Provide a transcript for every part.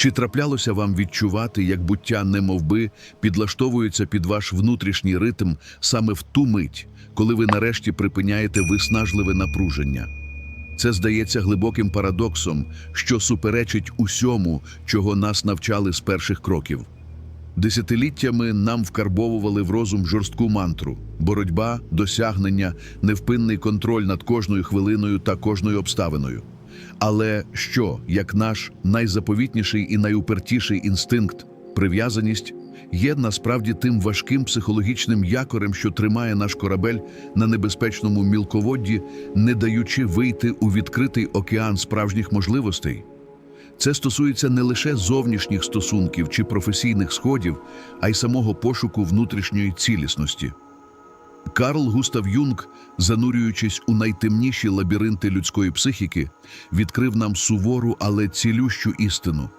Чи траплялося вам відчувати, як буття немовби підлаштовується під ваш внутрішній ритм саме в ту мить, коли ви нарешті припиняєте виснажливе напруження? Це здається глибоким парадоксом, що суперечить усьому, чого нас навчали з перших кроків. Десятиліттями нам вкарбовували в розум жорстку мантру: боротьба, досягнення, невпинний контроль над кожною хвилиною та кожною обставиною. Але що, як наш найзаповітніший і найупертіший інстинкт прив'язаність є насправді тим важким психологічним якорем, що тримає наш корабель на небезпечному мілководді, не даючи вийти у відкритий океан справжніх можливостей? Це стосується не лише зовнішніх стосунків чи професійних сходів, а й самого пошуку внутрішньої цілісності. Карл Густав Юнг, занурюючись у найтемніші лабіринти людської психіки, відкрив нам сувору, але цілющу істину.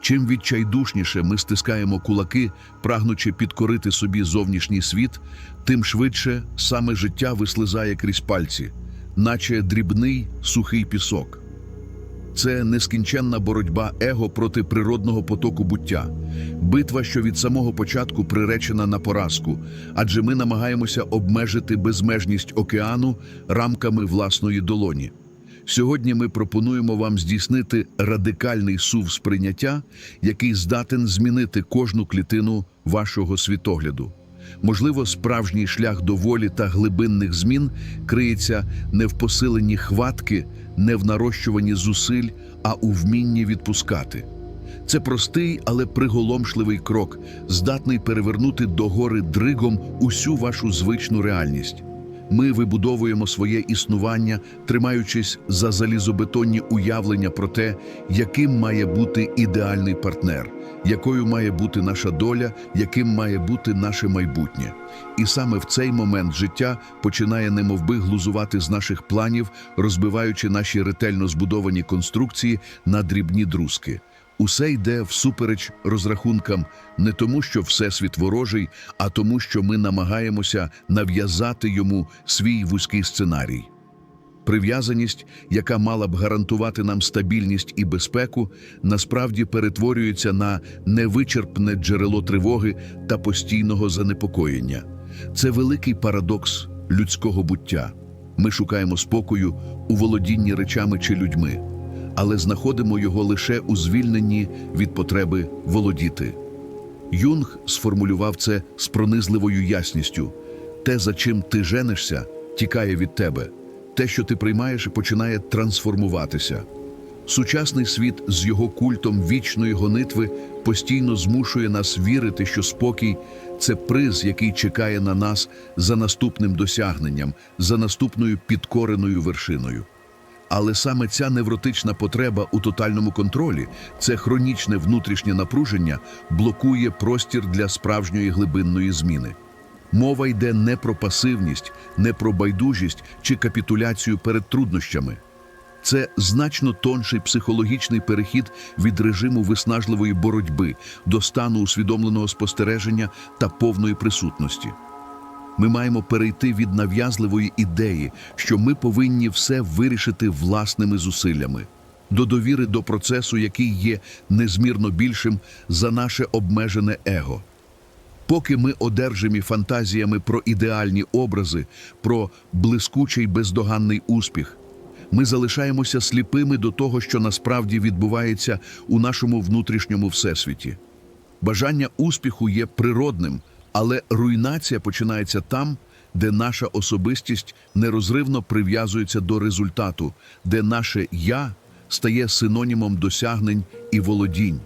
Чим відчайдушніше ми стискаємо кулаки, прагнучи підкорити собі зовнішній світ, тим швидше саме життя вислизає крізь пальці, наче дрібний сухий пісок. Це нескінченна боротьба его проти природного потоку буття, битва, що від самого початку приречена на поразку, адже ми намагаємося обмежити безмежність океану рамками власної долоні. Сьогодні ми пропонуємо вам здійснити радикальний сув сприйняття, який здатен змінити кожну клітину вашого світогляду. Можливо, справжній шлях до волі та глибинних змін криється не в посиленні хватки, не в нарощуванні зусиль, а у вмінні відпускати. Це простий, але приголомшливий крок, здатний перевернути догори дригом усю вашу звичну реальність. Ми вибудовуємо своє існування, тримаючись за залізобетонні уявлення про те, яким має бути ідеальний партнер, якою має бути наша доля, яким має бути наше майбутнє. І саме в цей момент життя починає немовби глузувати з наших планів, розбиваючи наші ретельно збудовані конструкції на дрібні друзки. Усе йде всупереч розрахункам не тому, що Всесвіт ворожий, а тому, що ми намагаємося нав'язати йому свій вузький сценарій. Прив'язаність, яка мала б гарантувати нам стабільність і безпеку, насправді перетворюється на невичерпне джерело тривоги та постійного занепокоєння. Це великий парадокс людського буття. Ми шукаємо спокою у володінні речами чи людьми, але знаходимо його лише у звільненні від потреби володіти. Юнг сформулював це з пронизливою ясністю: те, за чим ти женишся, тікає від тебе. Те, що ти приймаєш, починає трансформуватися. Сучасний світ з його культом вічної гонитви постійно змушує нас вірити, що спокій це приз, який чекає на нас за наступним досягненням, за наступною підкореною вершиною. Але саме ця невротична потреба у тотальному контролі, це хронічне внутрішнє напруження, блокує простір для справжньої глибинної зміни. Мова йде не про пасивність, не про байдужість чи капітуляцію перед труднощами. Це значно тонший психологічний перехід від режиму виснажливої боротьби до стану усвідомленого спостереження та повної присутності. Ми маємо перейти від нав'язливої ідеї, що ми повинні все вирішити власними зусиллями, до довіри до процесу, який є незмірно більшим за наше обмежене его. Поки ми одержимі фантазіями про ідеальні образи, про блискучий бездоганний успіх, ми залишаємося сліпими до того, що насправді відбувається у нашому внутрішньому всесвіті. Бажання успіху є природним, але руйнація починається там, де наша особистість нерозривно прив'язується до результату, де наше я стає синонімом досягнень і володінь.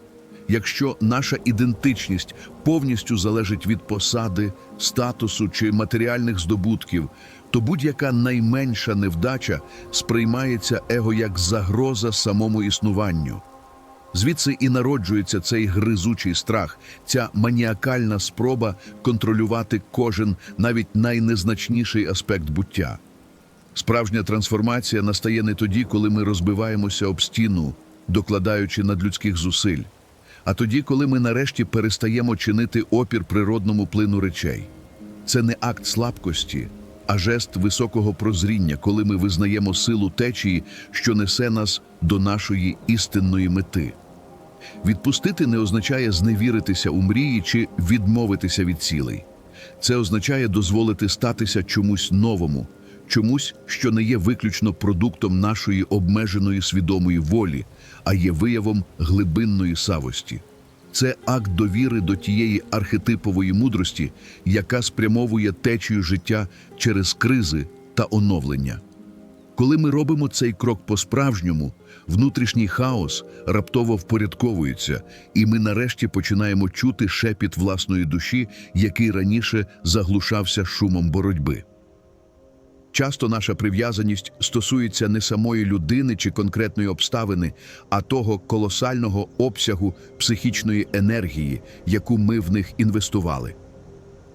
Якщо наша ідентичність повністю залежить від посади, статусу чи матеріальних здобутків, то будь-яка найменша невдача сприймається его як загроза самому існуванню. Звідси і народжується цей гризучий страх, ця маніакальна спроба контролювати кожен навіть найнезначніший аспект буття. Справжня трансформація настає не тоді, коли ми розбиваємося об стіну, докладаючи надлюдських зусиль, а тоді, коли ми нарешті перестаємо чинити опір природному плину речей. Це не акт слабкості, а жест високого прозріння, коли ми визнаємо силу течії, що несе нас до нашої істинної мети. Відпустити не означає зневіритися у мрії чи відмовитися від цілей. Це означає дозволити статися чомусь новому, чомусь, що не є виключно продуктом нашої обмеженої свідомої волі, а є виявом глибинної савості. Це акт довіри до тієї архетипової мудрості, яка спрямовує течію життя через кризи та оновлення. Коли ми робимо цей крок по-справжньому, внутрішній хаос раптово впорядковується, і ми нарешті починаємо чути шепіт власної душі, який раніше заглушався шумом боротьби. Часто наша прив'язаність стосується не самої людини чи конкретної обставини, а того колосального обсягу психічної енергії, яку ми в них інвестували.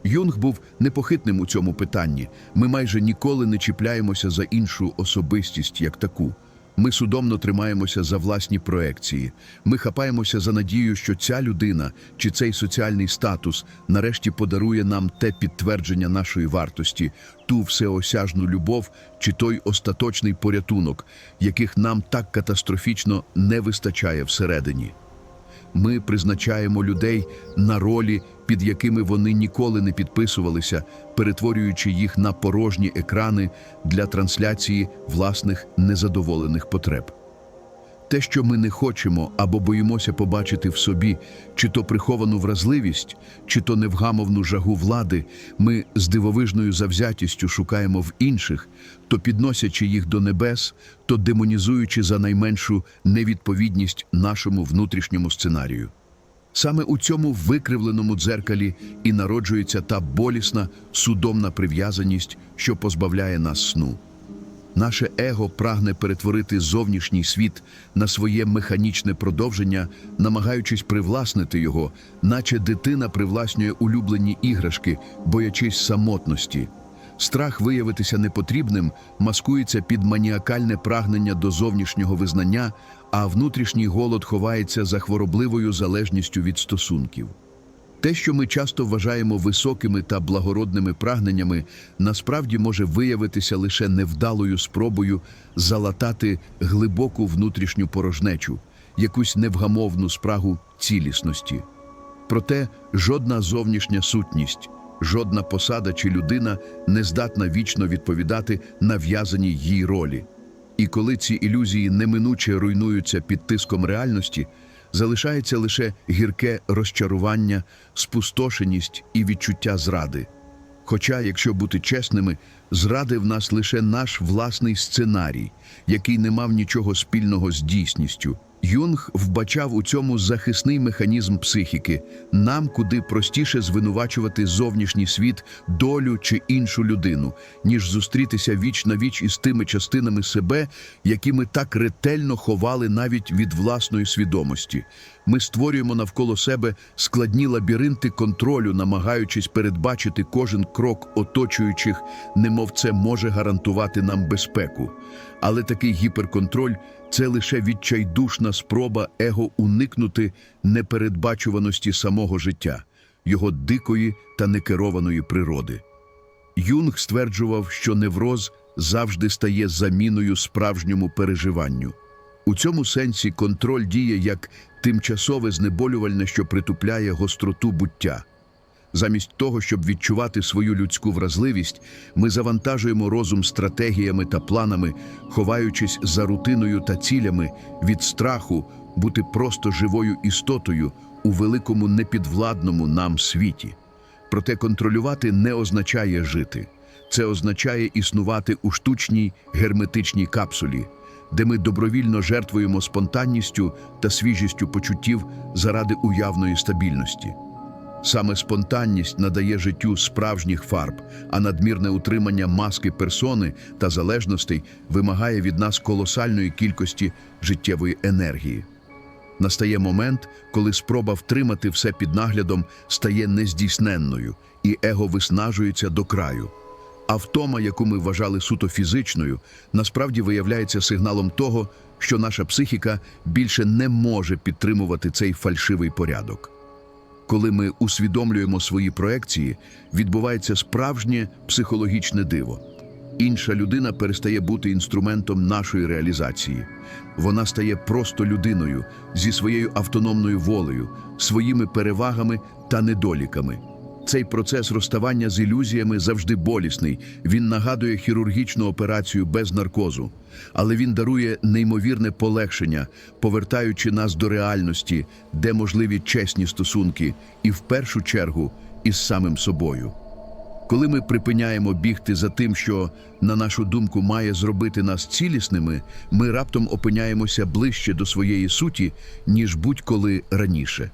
Юнг був непохитним у цьому питанні. Ми майже ніколи не чіпляємося за іншу особистість як таку. Ми судомно тримаємося за власні проекції. Ми хапаємося за надію, що ця людина чи цей соціальний статус нарешті подарує нам те підтвердження нашої вартості, ту всеосяжну любов чи той остаточний порятунок, яких нам так катастрофічно не вистачає всередині. Ми призначаємо людей на ролі, під якими вони ніколи не підписувалися, перетворюючи їх на порожні екрани для трансляції власних незадоволених потреб. Те, що ми не хочемо або боїмося побачити в собі, чи то приховану вразливість, чи то невгамовну жагу влади, ми з дивовижною завзятістю шукаємо в інших, то підносячи їх до небес, то демонізуючи за найменшу невідповідність нашому внутрішньому сценарію. Саме у цьому викривленому дзеркалі і народжується та болісна судомна прив'язаність, що позбавляє нас сну. Наше его прагне перетворити зовнішній світ на своє механічне продовження, намагаючись привласнити його, наче дитина привласнює улюблені іграшки, боячись самотності. Страх виявитися непотрібним маскується під маніакальне прагнення до зовнішнього визнання, а внутрішній голод ховається за хворобливою залежністю від стосунків. Те, що ми часто вважаємо високими та благородними прагненнями, насправді може виявитися лише невдалою спробою залатати глибоку внутрішню порожнечу, якусь невгамовну спрагу цілісності. Проте жодна зовнішня сутність, жодна посада чи людина не здатна вічно відповідати нав'язаній їй ролі. І коли ці ілюзії неминуче руйнуються під тиском реальності, залишається лише гірке розчарування, спустошеність і відчуття зради. Хоча, якщо бути чесними, зрадив нас лише наш власний сценарій, який не мав нічого спільного з дійсністю. Юнг вбачав у цьому захисний механізм психіки. Нам куди простіше звинувачувати зовнішній світ, долю чи іншу людину, ніж зустрітися віч на віч із тими частинами себе, які ми так ретельно ховали навіть від власної свідомості. Ми створюємо навколо себе складні лабіринти контролю, намагаючись передбачити кожен крок оточуючих, немов це може гарантувати нам безпеку. Але такий гіперконтроль це лише відчайдушна спроба его уникнути непередбачуваності самого життя, його дикої та некерованої природи. Юнг стверджував, що невроз завжди стає заміною справжньому переживанню. У цьому сенсі контроль діє як тимчасове знеболювальне, що притупляє гостроту буття. Замість того, щоб відчувати свою людську вразливість, ми завантажуємо розум стратегіями та планами, ховаючись за рутиною та цілями від страху бути просто живою істотою у великому непідвладному нам світі. Проте контролювати не означає жити. Це означає існувати у штучній герметичній капсулі, де ми добровільно жертвуємо спонтанністю та свіжістю почуттів заради уявної стабільності. Саме спонтанність надає життю справжніх фарб, а надмірне утримання маски персони та залежностей вимагає від нас колосальної кількості життєвої енергії. Настає момент, коли спроба втримати все під наглядом стає нездійсненною, і его виснажується до краю. А втома, яку ми вважали суто фізичною, насправді виявляється сигналом того, що наша психіка більше не може підтримувати цей фальшивий порядок. Коли ми усвідомлюємо свої проекції, відбувається справжнє психологічне диво. інша людина перестає бути інструментом нашої реалізації. Вона стає просто людиною зі своєю автономною волею, своїми перевагами та недоліками. Цей процес розставання з ілюзіями завжди болісний. Він нагадує хірургічну операцію без наркозу, але він дарує неймовірне полегшення, повертаючи нас до реальності, де можливі чесні стосунки, і в першу чергу із самим собою. Коли ми припиняємо бігти за тим, що, на нашу думку, має зробити нас цілісними, ми раптом опиняємося ближче до своєї суті, ніж будь-коли раніше.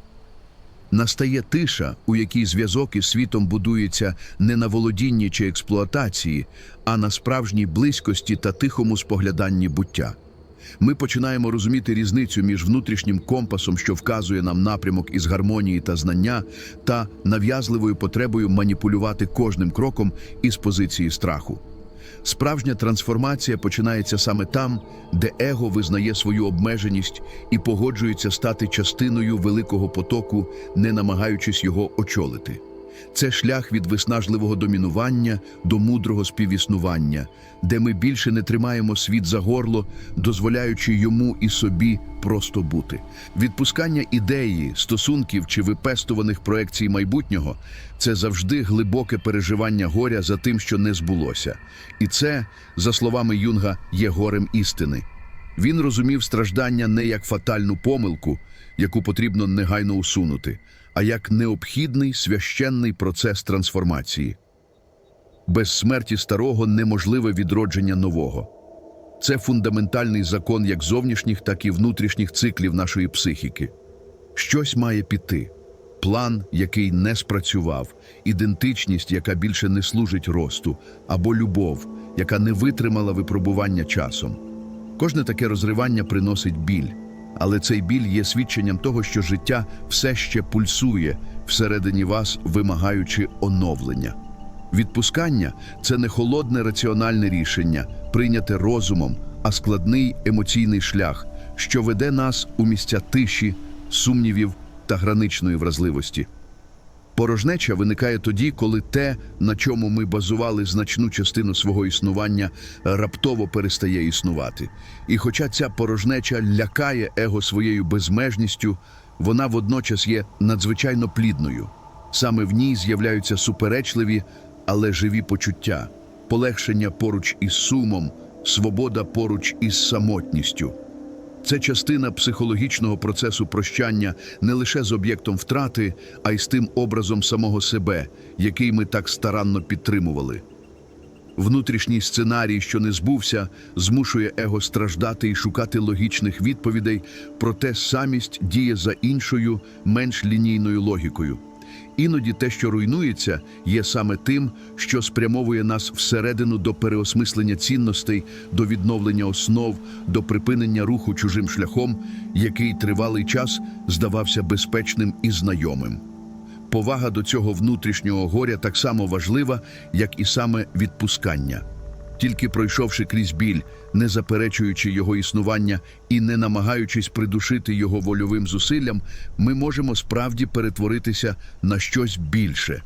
Настає тиша, у якій зв'язок із світом будується не на володінні чи експлуатації, а на справжній близькості та тихому спогляданні буття. Ми починаємо розуміти різницю між внутрішнім компасом, що вказує нам напрямок із гармонії та знання, та нав'язливою потребою маніпулювати кожним кроком із позиції страху. Справжня трансформація починається саме там, де его визнає свою обмеженість і погоджується стати частиною великого потоку, не намагаючись його очолити. Це шлях від виснажливого домінування до мудрого співіснування, де ми більше не тримаємо світ за горло, дозволяючи йому і собі просто бути. Відпускання ідеї, стосунків чи випестуваних проекцій майбутнього це завжди глибоке переживання горя за тим, що не збулося. І це, за словами Юнга, є горем істини. Він розумів страждання не як фатальну помилку, яку потрібно негайно усунути, а як необхідний священний процес трансформації. Без смерті старого неможливе відродження нового. Це фундаментальний закон як зовнішніх, так і внутрішніх циклів нашої психіки. Щось має піти. План, який не спрацював, ідентичність, яка більше не служить росту, або любов, яка не витримала випробування часом. Кожне таке розривання приносить біль, але цей біль є свідченням того, що життя все ще пульсує всередині вас, вимагаючи оновлення. Відпускання це не холодне раціональне рішення, прийняте розумом, а складний емоційний шлях, що веде нас у місця тиші, сумнівів та граничної вразливості. Порожнеча виникає тоді, коли те, на чому ми базували значну частину свого існування, раптово перестає існувати. І хоча ця порожнеча лякає его своєю безмежністю, вона водночас є надзвичайно плідною. Саме в ній з'являються суперечливі, але живі почуття, полегшення поруч із сумом, свобода поруч із самотністю. Це частина психологічного процесу прощання не лише з об'єктом втрати, а й з тим образом самого себе, який ми так старанно підтримували. Внутрішній сценарій, що не збувся, змушує его страждати і шукати логічних відповідей, проте самість діє за іншою, менш лінійною логікою. Іноді те, що руйнується, є саме тим, що спрямовує нас всередину до переосмислення цінностей, до відновлення основ, до припинення руху чужим шляхом, який тривалий час здавався безпечним і знайомим. Повага до цього внутрішнього горя так само важлива, як і саме відпускання. Тільки пройшовши крізь біль, не заперечуючи його існування і не намагаючись придушити його вольовим зусиллям, ми можемо справді перетворитися на щось більше.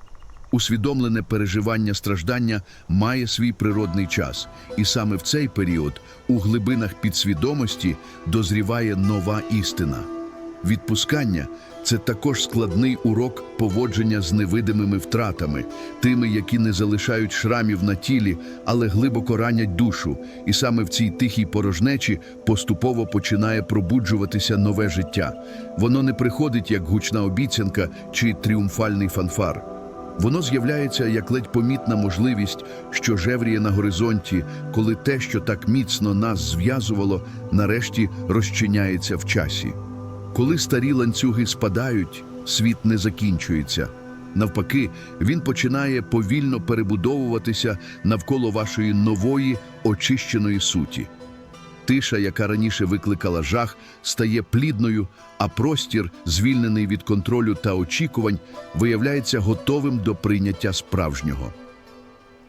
Усвідомлене переживання страждання має свій природний час, і саме в цей період у глибинах підсвідомості дозріває нова істина. Відпускання це також складний урок поводження з невидимими втратами, тими, які не залишають шрамів на тілі, але глибоко ранять душу. І саме в цій тихій порожнечі поступово починає пробуджуватися нове життя. Воно не приходить як гучна обіцянка чи тріумфальний фанфар. Воно з'являється як ледь помітна можливість, що жевріє на горизонті, коли те, що так міцно нас зв'язувало, нарешті розчиняється в часі. Коли старі ланцюги спадають, світ не закінчується. Навпаки, він починає повільно перебудовуватися навколо вашої нової очищеної суті. Тиша, яка раніше викликала жах, стає плідною, а простір, звільнений від контролю та очікувань, виявляється готовим до прийняття справжнього.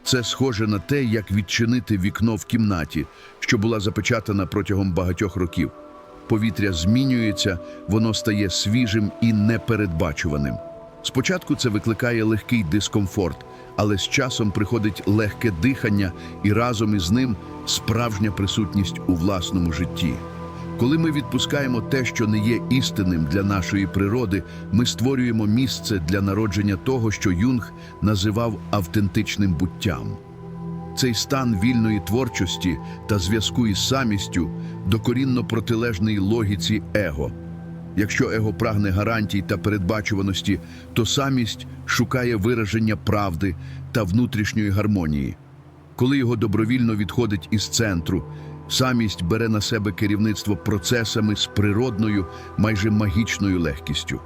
Це схоже на те, як відчинити вікно в кімнаті, що була запечатана протягом багатьох років. Повітря змінюється, воно стає свіжим і непередбачуваним. Спочатку це викликає легкий дискомфорт, але з часом приходить легке дихання і разом із ним справжня присутність у власному житті. Коли ми відпускаємо те, що не є істинним для нашої природи, ми створюємо місце для народження того, що Юнг називав автентичним буттям. Цей стан вільної творчості та зв'язку із самістю докорінно протилежний логіці его. Якщо его прагне гарантій та передбачуваності, то самість шукає вираження правди та внутрішньої гармонії. Коли його добровільно відходить із центру, самість бере на себе керівництво процесами з природною, майже магічною легкістю.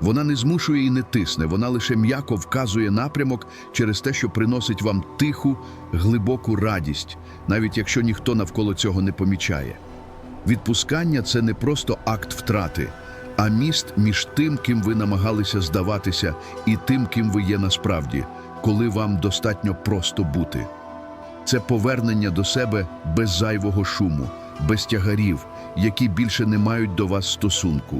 Вона не змушує і не тисне, вона лише м'яко вказує напрямок через те, що приносить вам тиху, глибоку радість, навіть якщо ніхто навколо цього не помічає. Відпускання це не просто акт втрати, а міст між тим, ким ви намагалися здаватися, і тим, ким ви є насправді, коли вам достатньо просто бути. Це повернення до себе без зайвого шуму, без тягарів, які більше не мають до вас стосунку.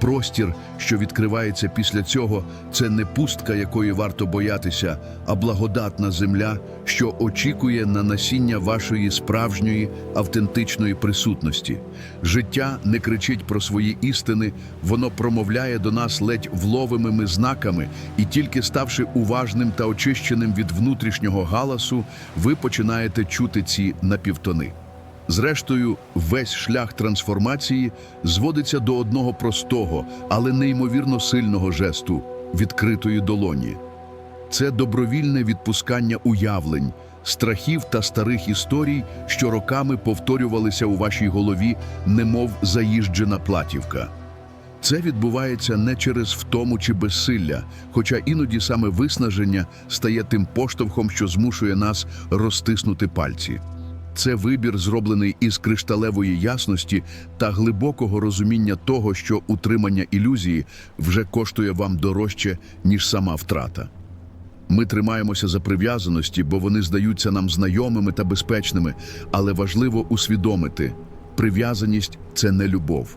Простір, що відкривається після цього, це не пустка, якої варто боятися, а благодатна земля, що очікує на насіння вашої справжньої автентичної присутності. Життя не кричить про свої істини, воно промовляє до нас ледь вловимими знаками, і тільки ставши уважним та очищеним від внутрішнього галасу, ви починаєте чути ці напівтони. Зрештою, весь шлях трансформації зводиться до одного простого, але неймовірно сильного жесту відкритої долоні. Це добровільне відпускання уявлень, страхів та старих історій, що роками повторювалися у вашій голові, немов заїжджена платівка. Це відбувається не через втому чи безсилля, хоча іноді саме виснаження стає тим поштовхом, що змушує нас розтиснути пальці. Це вибір, зроблений із кришталевої ясності та глибокого розуміння того, що утримання ілюзії вже коштує вам дорожче, ніж сама втрата. Ми тримаємося за прив'язаності, бо вони здаються нам знайомими та безпечними, але важливо усвідомити, прив'язаність це не любов.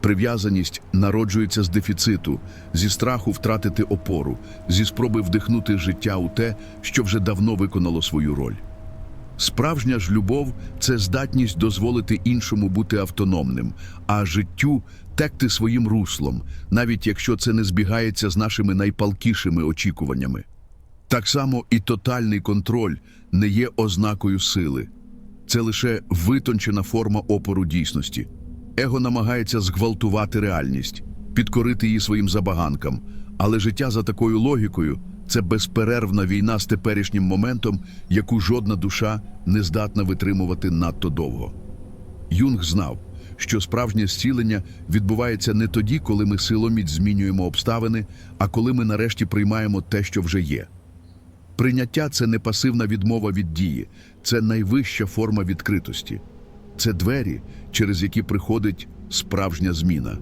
Прив'язаність народжується з дефіциту, зі страху втратити опору, зі спроби вдихнути життя у те, що вже давно виконало свою роль. Справжня ж любов це здатність дозволити іншому бути автономним, а життю текти своїм руслом, навіть якщо це не збігається з нашими найпалкішими очікуваннями. Так само і тотальний контроль не є ознакою сили. Це лише витончена форма опору дійсності. Его намагається зґвалтувати реальність, підкорити її своїм забаганкам, але життя за такою логікою це безперервна війна з теперішнім моментом, яку жодна душа не здатна витримувати надто довго. Юнг знав, що справжнє зцілення відбувається не тоді, коли ми силоміць змінюємо обставини, а коли ми нарешті приймаємо те, що вже є. Прийняття це не пасивна відмова від дії, це найвища форма відкритості. Це двері, через які приходить справжня зміна.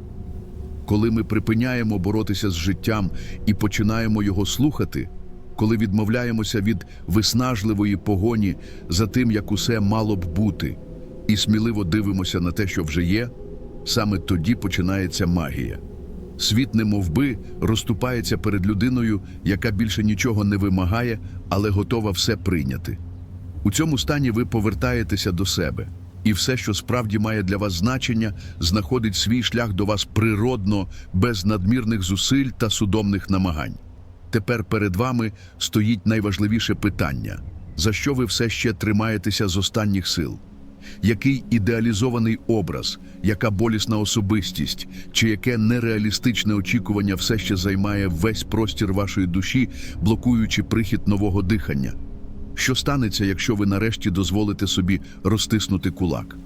Коли ми припиняємо боротися з життям і починаємо його слухати, коли відмовляємося від виснажливої погоні за тим, як усе мало б бути, і сміливо дивимося на те, що вже є, саме тоді починається магія. Світ немовби розступається перед людиною, яка більше нічого не вимагає, але готова все прийняти. У цьому стані ви повертаєтеся до себе, і все, що справді має для вас значення, знаходить свій шлях до вас природно, без надмірних зусиль та судомних намагань. Тепер перед вами стоїть найважливіше питання: за що ви все ще тримаєтеся з останніх сил? Який ідеалізований образ, яка болісна особистість, чи яке нереалістичне очікування все ще займає весь простір вашої душі, блокуючи прихід нового дихання? Що станеться, якщо ви нарешті дозволите собі розтиснути кулак?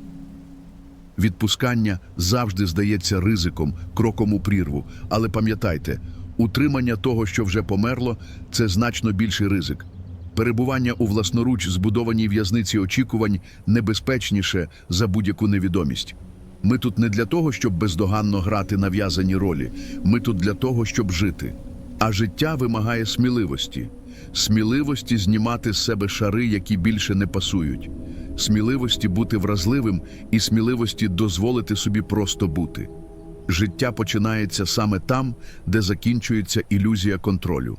Відпускання завжди здається ризиком, кроком у прірву. Але пам'ятайте, утримання того, що вже померло, це значно більший ризик. Перебування у власноруч збудованій в'язниці очікувань небезпечніше за будь-яку невідомість. Ми тут не для того, щоб бездоганно грати нав'язані ролі. Ми тут для того, щоб жити. А життя вимагає сміливості, сміливості знімати з себе шари, які більше не пасують, сміливості бути вразливим і сміливості дозволити собі просто бути. Життя починається саме там, де закінчується ілюзія контролю.